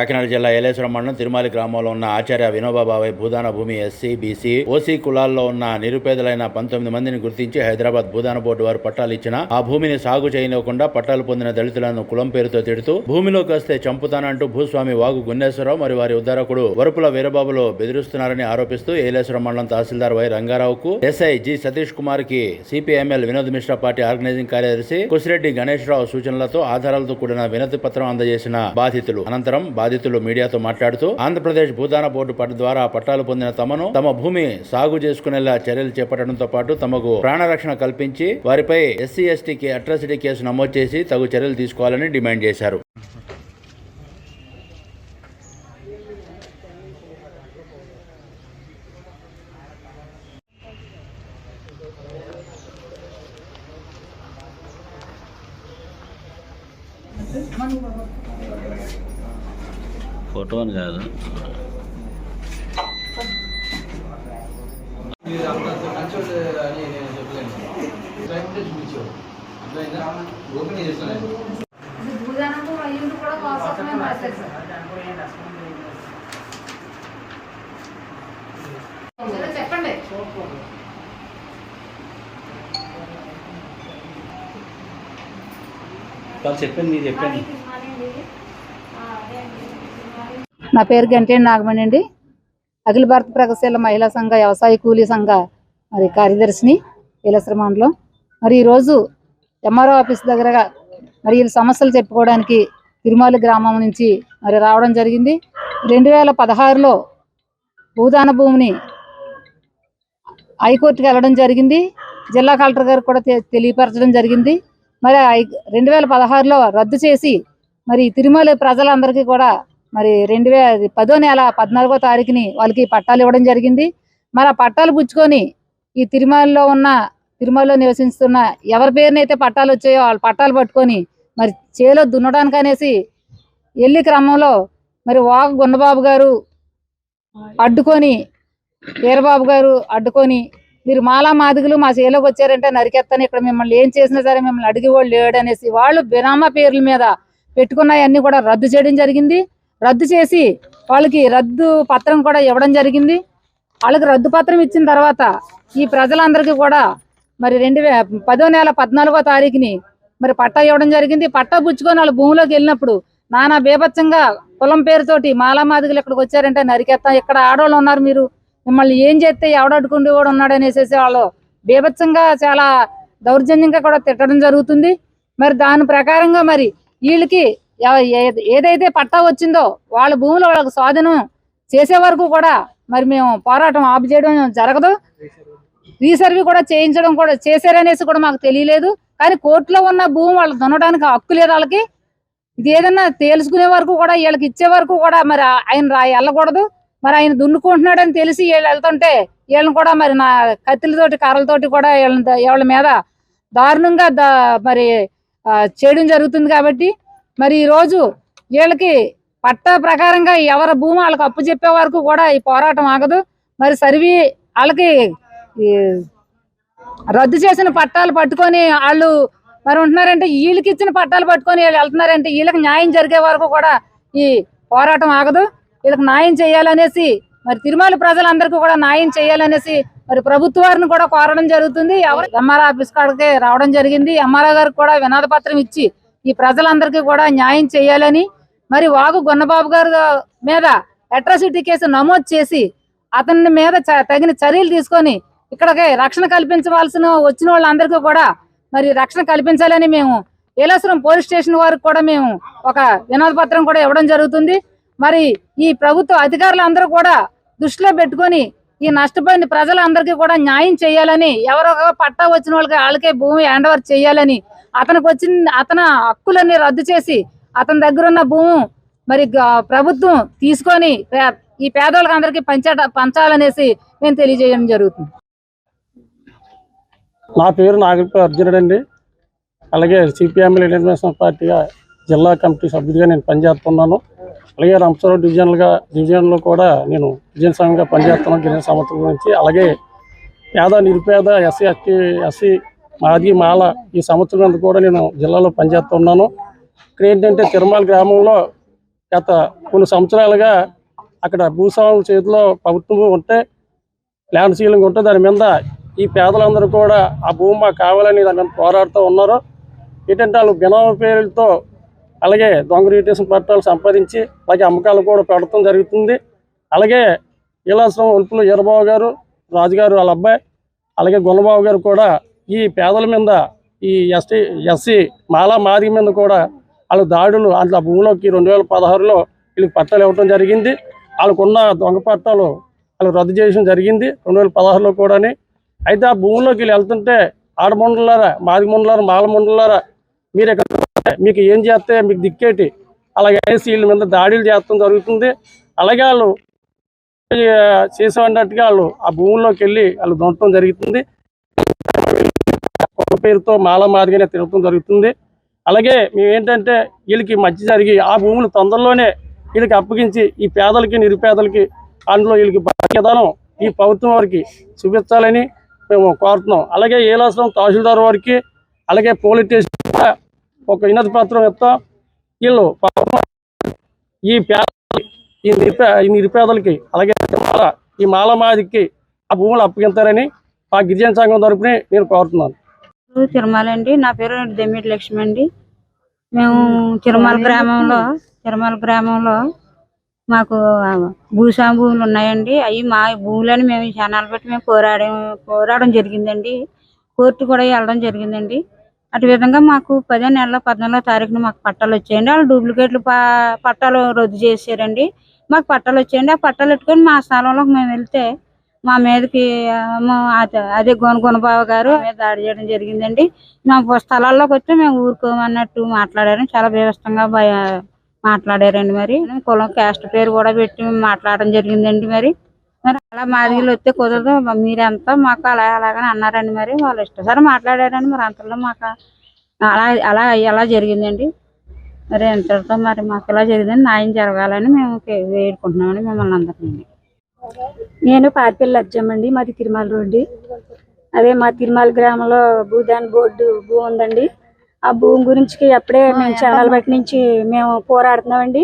కాకినాడ జిల్లా ఏలేశ్వరం మండలం తిరుమల గ్రామంలో ఉన్న ఆచార్య వినోబాబాబాయ్ భూదాన భూమి ఎస్సీ బీసీ ఓసీ కులాల్లో ఉన్న నిరుపేదలైన పంతొమ్మిది మందిని గుర్తించి హైదరాబాద్ భూదాన బోర్డు వారు పట్టాలు ఇచ్చిన ఆ భూమిని సాగు చేయనివ్వకుండా పట్టాలు పొందిన దళితులను కులం పేరుతో తిడుతూ భూమిలోకి వస్తే చంపుతానంటూ భూస్వామి వాగు గున్నేశ్వరరావు మరియు వారి ఉద్దారకుడు వరుపుల వీరబాబులు బెదిరిస్తున్నారని ఆరోపిస్తూ ఏలేశ్వరం మండలం తహసీల్దార్ వై రంగారావుకు ఎస్ఐ జి సతీష్ కుమార్కి CPML Vinod Mishra party organising కార్యదర్శి కుసిరెడ్డి గణేష్ రావు సూచనలతో ఆధారాలతో కూడిన వినతి పత్రం అందజేసిన బాధితులు. అనంతరం బాధితులు మీడియాతో మాట్లాడుతూ ఆంధ్రప్రదేశ్ భూదాన బోర్డు పట్టు ద్వారా పట్టాలు పొందిన తమను తమ భూమి సాగు చేసుకునేలా చర్యలు చేపట్టడంతో పాటు తమకు ప్రాణరక్షణ కల్పించి వారిపై ఎస్సీ ఎస్టీకి అట్రాసిటీ కేసు నమోదు చేసి తగు చర్యలు తీసుకోవాలని డిమాండ్ చేశారు. ఫోటో అని కాదు. చెప్పండి వాళ్ళు చెప్పండి మీరు చెప్పండి. నా పేరు గంటేని నాగమణి అండి. అఖిల భారత ప్రగతిశీల మహిళా సంఘ వ్యవసాయ కూలీ సంఘ మరి కార్యదర్శిని ఏలసర మండలం. మరి ఈరోజు ఎంఆర్ఓ ఆఫీస్ దగ్గర మరి వీళ్ళ సమస్యలు చెప్పుకోవడానికి తిరుమల గ్రామం నుంచి మరి రావడం జరిగింది. రెండు వేల పదహారులో భూదాన భూమిని హైకోర్టుకి వెళ్ళడం జరిగింది. జిల్లా కలెక్టర్ గారు కూడా తె- తెలియపరచడం జరిగింది. మరి ఐ- రెండు వేల పదహారులో రద్దు చేసి మరి తిరుమల ప్రజలందరికీ కూడా మరి రెండు వే పదో నెల పద్నాలుగో తారీఖుని వాళ్ళకి పట్టాలు ఇవ్వడం జరిగింది. మరి ఆ పట్టాలు పుచ్చుకొని ఈ తిరుమలలో ఉన్న తిరుమలలో నివసిస్తున్న ఎవరి పేరునైతే పట్టాలు వచ్చాయో వాళ్ళ పట్టాలు పట్టుకొని మరి చేలో దున్నడానికి అనేసి వెళ్ళి క్రమంలో మరి వాగ గుండబాబు గారు అడ్డుకొని వీరబాబు గారు అడ్డుకొని మీరు మాలా మాదిగులు మా చేలోకి వచ్చారంటే నరికెత్తని ఇక్కడ మిమ్మల్ని ఏం చేసినా సరే మిమ్మల్ని అడిగి వాళ్ళు లేడు అనేసి వాళ్ళు బినామా పేర్ల మీద పెట్టుకున్నవన్నీ కూడా రద్దు చేయడం జరిగింది. రద్దు చేసి వాళ్ళకి రద్దు పత్రం కూడా ఇవ్వడం జరిగింది. వాళ్ళకి రద్దు పత్రం ఇచ్చిన తర్వాత ఈ ప్రజలందరికీ కూడా మరి రెండు వే పదో నెల పద్నాలుగో తారీఖుని మరి పట్టా ఇవ్వడం జరిగింది. పట్టా పుచ్చుకొని వాళ్ళు భూమిలోకి వెళ్ళినప్పుడు నానా బీభత్సంగా కులం పేరుతోటి మాలామాదిగలు ఇక్కడికి వచ్చారంటే నరికెత్తాం. ఇక్కడ ఆడవాళ్ళు ఉన్నారు మీరు. మిమ్మల్ని ఏం చేస్తే ఎవడడుకుండి కూడా ఉన్నాడు అనేసి వాళ్ళు బీభత్సంగా చాలా దౌర్జన్యంగా కూడా తిట్టడం జరుగుతుంది. మరి దాని ప్రకారంగా మరి వీళ్ళకి ఏదైతే పట్టా వచ్చిందో వాళ్ళ భూమిలో వాళ్ళకి స్వాధీనం చేసే వరకు కూడా మరి మేము పోరాటం ఆపు చేయడం జరగదు. రీసర్వే కూడా చేయించడం కూడా చేశారనేసి కూడా మాకు తెలియలేదు. కానీ కోర్టులో ఉన్న భూమి వాళ్ళు దున్నడానికి హక్కు లేదు వాళ్ళకి ఇది ఏదన్నా తేల్చుకునే వరకు కూడా వీళ్ళకి ఇచ్చే వరకు కూడా మరి ఆయన రా వెళ్ళకూడదు. మరి ఆయన దున్నుకుంటున్నాడని తెలిసి వీళ్ళు వెళ్తుంటే వీళ్ళని కూడా మరి నా కత్తులతోటి కర్రలతోటి కూడా వీళ్ళని వీళ్ళ మీద దారుణంగా మరి చేయడం జరుగుతుంది కాబట్టి మరి ఈ రోజు వీళ్ళకి పట్టా ప్రకారంగా ఎవరి భూమి వాళ్ళకి అప్పు చెప్పే వరకు కూడా ఈ పోరాటం ఆగదు. మరి సర్వీ వాళ్ళకి రద్దు చేసిన పట్టాలు పట్టుకొని వాళ్ళు మరి ఉంటున్నారంటే వీళ్ళకి ఇచ్చిన పట్టాలు పట్టుకొని వీళ్ళు వెళ్తున్నారంటే వీళ్ళకి న్యాయం జరిగే వరకు కూడా ఈ పోరాటం ఆగదు. వీళ్ళకి న్యాయం చేయాలనేసి మరి తిరుమల ప్రజలందరికీ కూడా న్యాయం చేయాలనేసి మరి ప్రభుత్వాన్ని కూడా కోరడం జరుగుతుంది. ఎవరు ఎంఆర్ ఆఫీస్ కాడికి రావడం జరిగింది. ఎంఆర్ఓ గారికి కూడా వినాద పత్రం ఇచ్చి ఈ ప్రజలందరికీ కూడా న్యాయం చేయాలని మరి వాగు గొన్నబాబు గారు మీద అట్రాసిటీ కేసు నమోదు చేసి అతని మీద తగిన చర్యలు తీసుకొని ఇక్కడికి రక్షణ కల్పించవలసిన వచ్చిన వాళ్ళందరికీ కూడా మరి రక్షణ కల్పించాలని మేము ఏలాసురం పోలీస్ స్టేషన్ వారికి కూడా మేము ఒక వినోద పత్రం కూడా ఇవ్వడం జరుగుతుంది. మరి ఈ ప్రభుత్వ అధికారులందరూ కూడా దృష్టిలో పెట్టుకొని ఈ నష్టపోయిన ప్రజలందరికీ కూడా న్యాయం చేయాలని ఎవరో పట్టా వచ్చిన వాళ్ళకి వాళ్ళకే భూమి హ్యాండ్ ఓవర్ చేయాలని అతనికి వచ్చిన అతని హక్కులన్నీ రద్దు చేసి అతని దగ్గర ఉన్న భూమి మరి గ- ప్రభుత్వం తీసుకొని ఈ పేదోళ్ళకి అందరికీ పంచట పంచాలనేసి మేము తెలియజేయడం జరుగుతుంది. నా పేరు నాగరిపల్లి అర్జునుడు అండి. అలాగే సిపిఎం ఇంటర్నేషనల్ పార్టీగా జిల్లా కమిటీ సభ్యుడిగా నేను పనిచేస్తున్నాను. అలాగే రంపచోడవరం డివిజన్లుగా డివిజన్లో కూడా నేను డివిజన్ సంఘంగా పనిచేస్తున్నాను. గిరిజన సమస్యల గురించి. అలాగే పేద నిరుపేద ఎస్సీ ఎస్టీ ఎస్సీ మాది మాల ఈ సంవత్సరం కూడా నేను జిల్లాలో పనిచేస్తున్నాను. ఇక్కడ ఏంటంటే తిరుమల గ్రామంలో గత కొన్ని సంవత్సరాలుగా అక్కడ భూస్వాముల చేతిలో ప్రభుత్వం ఉంటే ల్యాండ్ సీలింగ్ ఉంటే దాని మీద ఈ పేదలందరూ కూడా ఆ భూమి మాకు కావాలని దాని మీద పోరాడుతూ ఉన్నారు. ఏంటంటే వాళ్ళు బినామ పేరులతో అలాగే దొంగ రిటేషన్ పట్టాలు సంపాదించి అలాగే అమ్మకాలు కూడా పెడటం జరుగుతుంది. అలాగే ఈలాశ్రమం ఒలుపులు ఈరబాబు గారు రాజుగారు వాళ్ళ అబ్బాయి అలాగే గుణబాబు గారు కూడా ఈ పేదల మీద ఈ ఎస్టీ ఎస్సీ మాలా మాది మీద కూడా వాళ్ళ దాడులు అట్లా భూమిలోకి రెండు వేల పదహారులో వీళ్ళకి పట్టాలు ఇవ్వడం జరిగింది. వాళ్ళకున్న దొంగ పట్టాలు వాళ్ళు రద్దు చేయడం జరిగింది రెండు వేల పదహారులో కూడాని. అయితే ఆ భూమిలోకి వీళ్ళు వెళ్తుంటే ఆడమండలారా మాది మండలారా మాల మండలారా మీరు ఇక్కడ మీకు ఏం చేస్తే మీకు దిక్కేటి? అలాగే వేసి వీళ్ళ మీద దాడులు చేస్తాం జరుగుతుంది. అలాగే వాళ్ళు చేసేవాడినట్టుగా వాళ్ళు ఆ భూముల్లోకి వెళ్ళి వాళ్ళు దొంగటం జరుగుతుంది. పేరుతో మాల మాదిరిగానే తిరగటం జరుగుతుంది. అలాగే మేము ఏంటంటే వీళ్ళకి మధ్య జరిగి ఆ భూములు తొందరలోనే వీళ్ళకి అప్పగించి ఈ పేదలకి నిరుపేదలకి అందులో వీళ్ళకి విధానం ఈ ప్రభుత్వం వారికి చూపించాలని మేము కోరుతున్నాం. అలాగే ఏలాసం తహసీల్దార్ వారికి అలాగే పోలీస్ స్టేషన్ కూడా ఒక వినతి పత్రం ఇస్తాం. వీళ్ళు పాపం ఈ పేద ఈ నిరుపే ఈ నిరుపేదలకి అలాగే ఈ మాల మాదికి ఆ భూములు అప్పగించారని ఆ గిరిజన సంఘం తరపునే నేను కోరుతున్నాను. తిరుమల అండి నా పేరు దెమ్మిటి లక్ష్మి అండి. మేము తిరుమల గ్రామంలో తిరుమల గ్రామంలో మాకు భూస్వామి భూములు ఉన్నాయండి. అవి మా భూములని మేము క్షణాలు బట్టి మేము పోరాడం పోరాడడం జరిగిందండి. కోర్టు కూడా వెళ్ళడం జరిగిందండి. అటు విధంగా మాకు పదో నెలలో పద్నాలుగో తారీఖున మాకు పట్టాలు వచ్చాయండి. వాళ్ళు డూప్లికేట్లు పట్టాలు రద్దు చేశారండి. మాకు పట్టాలు వచ్చాయండి. ఆ పట్టాలు పెట్టుకొని మా స్థలంలోకి మేము వెళ్తే మా మీదకి అదే గుణ గుణబాబు గారు మీద దాడి చేయడం జరిగిందండి. మా స్థలాల్లోకి వస్తే మేము ఊరుకోమన్నట్టు మాట్లాడారు. చాలా బీభత్సంగా భయ మాట్లాడారండి మరి. కులం క్యాస్ట్ పేరు కూడా పెట్టి మాట్లాడడం జరిగిందండి మరి. మరి అలా మాదిగలు వస్తే కుదరదు. మీరంతా మాకు అలా అలాగని అన్నారండి మరి. వాళ్ళు ఇష్టసారి మాట్లాడారండి మరి. అంతలో మాకు అలా అలా ఎలా జరిగిందండి. మరి ఎంతతో మరి మాకు ఇలా జరిగిందని న్యాయం జరగాలని మేము వేడుకుంటున్నామని మిమ్మల్ని అందరినీ. నేను పార్పిల్లి లజ్జమ్మండి మాది తిరుమల రోడ్డు. అదే మా తిరుమల గ్రామంలో భూదాన్ బోర్డు భూమి ఉందండి. ఆ భూమి గురించి అప్పుడే మేము చాలా బట్టి నుంచి మేము పోరాడుతున్నామండి.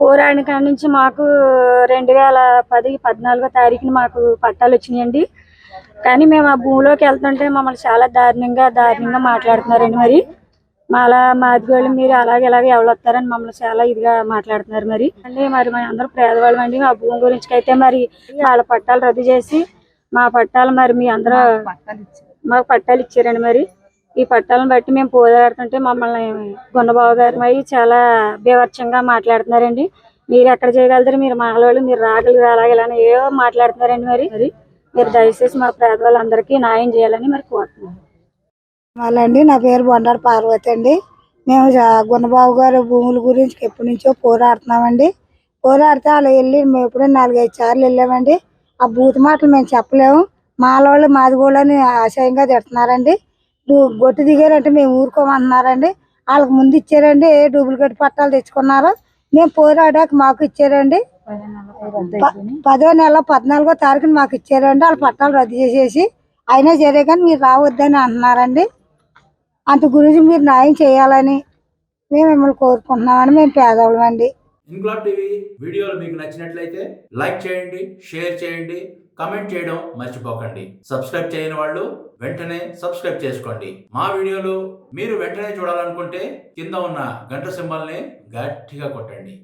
పోరాడిన కాడి నుంచి మాకు రెండు వేల పది పద్నాలుగో తారీఖున మాకు పట్టాలు వచ్చినాయండి. కానీ మేము ఆ భూమిలోకి వెళ్తుంటే మమ్మల్ని చాలా దారుణంగా దారుణంగా మాట్లాడుతున్నారండి మరి. మాలా మాదిగోళ్ళు మీరు అలాగే ఇలాగే ఎవరు వస్తారని మమ్మల్ని చాలా ఇదిగా మాట్లాడుతున్నారు మరి. అండి మరి మన అందరూ పేదవాళ్ళం అండి. మా భూమి గురించి అయితే మరి వాళ్ళ పట్టాలు రద్దు చేసి మా పట్టాలు మరి మీ అందరూ మాకు పట్టాలు ఇచ్చారండి మరి. ఈ పట్టాలను బట్టి మేము పోరాడుతుంటే మమ్మల్ని గున్నబాబు గారు మరి చాలా బీభత్సంగా మాట్లాడుతున్నారండి. మీరు ఎక్కడ చేయగలుగుతారు? మీరు మాలవాళ్ళు మీరు రాగలరు అలాగే ఇలా ఏవో మాట్లాడుతున్నారండి మరి. మరి మీరు దయచేసి మా పేదవాళ్ళందరికీ న్యాయం చేయాలని మరి కోరుతున్నాను వాళ్ళండి నా పేరు బొండారు పార్వతి అండి. మేము గుణబాబు గారు గారి భూముల గురించి ఎప్పటి నుంచో పోరాడుతున్నామండి. పోరాడితే వాళ్ళు వెళ్ళి మేము ఎప్పుడో నాలుగైదు సార్లు వెళ్ళామండి. ఆ బూత్ మాటలు మేము చెప్పలేము. మాలవాళ్ళు మాది కూడా ఆశయంగా తిడుతున్నారండి. గొట్టు దిగారంటే మేము ఊరుకోమంటున్నారండి. వాళ్ళకి ముందు ఇచ్చారండి ఏ డూప్లికేట్ పట్టాలు తెచ్చుకున్నారు. మేము పోరాడాక మాకు ఇచ్చారండి. ప- పదో నెల పద్నాలుగో తారీఖున మాకు ఇచ్చారండి. వాళ్ళ పట్టాలు రద్దు చేసేసి. అయినా సరే కానీ మీరు రావద్దని అంటున్నారండి. అంత గురించి మీరు న్యాయం చేయాలని మేము మిమ్మల్ని కోరుకుంటున్నామని మేము పేదవాళ్ళం అండి. ఇంక్లాబ్ టీవీ వీడియోలు మీకు నచ్చినట్లయితే లైక్ చేయండి షేర్ చేయండి కమెంట్ చేయడం మర్చిపోకండి. సబ్స్క్రైబ్ చేయని వాళ్ళు వెంటనే సబ్స్క్రైబ్ చేసుకోండి. మా వీడియోలు మీరు వెంటనే చూడాలనుకుంటే కింద ఉన్న గంట సింబల్ని గట్టిగా కొట్టండి.